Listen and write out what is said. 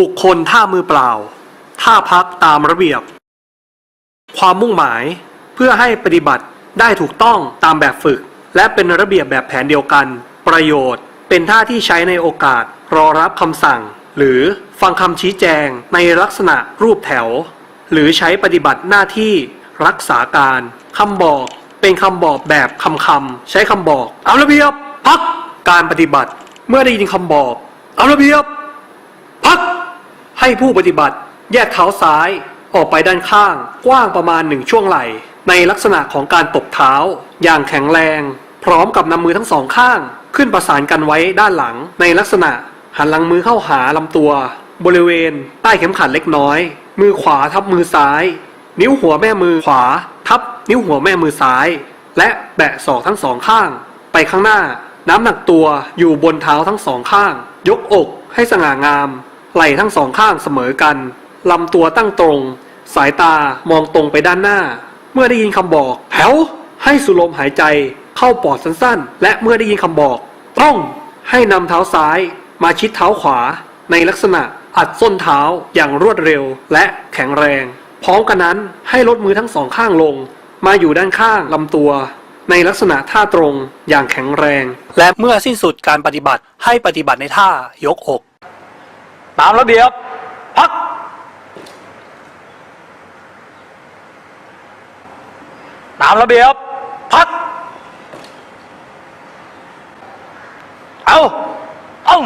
บุคคลท่ามือเปล่า ท่าพักตามระเบียบ ความมุ่งหมายเพื่อให้ปฏิบัติได้ถูกต้องตามแบบฝึก และเป็นระเบียบแบบแผนเดียวกัน ประโยชน์ เป็นท่าที่ใช้ในโอกาสรอรับคำสั่ง หรือฟังคำชี้แจงในลักษณะรูปแถว หรือใช้ปฏิบัติหน้าที่รักษาการคำบอกเป็นคำบอกแบบคำคำใช้คำบอกเอาระเบียบพักการปฏิบัติ เมื่อได้ยินคำบอกเอาระเบียบ ให้ผู้ปฏิบัติแยกเท้าซ้ายออกไปด้านข้าง กว้างประมาณหนึ่งช่วงไหล่ ในลักษณะของการตบเท้า อย่างแข็งแรง พร้อมกับนำมือทั้งสองข้าง ขึ้นประสานกันไว้ด้านหลัง ในลักษณะหันหลังมือเข้าหาลำตัว บริเวณ ใต้เข็มขัดเล็กน้อย มือขวาทับมือซ้าย นิ้วหัวแม่มือขวา ทับนิ้วหัวแม่มือซ้าย และแบะศอกทั้งสองข้าง ไปข้างหน้า น้ำหนักตัวอยู่บนเท้าทั้งสองข้าง ยกอกให้สง่างาม ไหล่ทั้งสองข้างเสมอกัน ลำตัวตั้งตรง สายตามองตรงไปด้านหน้า เมื่อได้ยินคำบอกแถวให้สูลมหายใจเข้าปอดสั้นๆ และเมื่อได้ยินคำบอก ต้องให้นำเท้าซ้ายมาชิดเท้าขวา ในลักษณะอัดส้นเท้าอย่างรวดเร็วและแข็งแรง พร้อมกันนั้นให้ลดมือทั้งสองข้างลง มาอยู่ด้านข้างลำตัว ในลักษณะท่าตรงอย่างแข็งแรง และเมื่อสิ้นสุดการปฏิบัติให้ปฏิบัติในท่ายกอก ตามระเบียบ พัก ตามระเบียบ พัก เอาเอา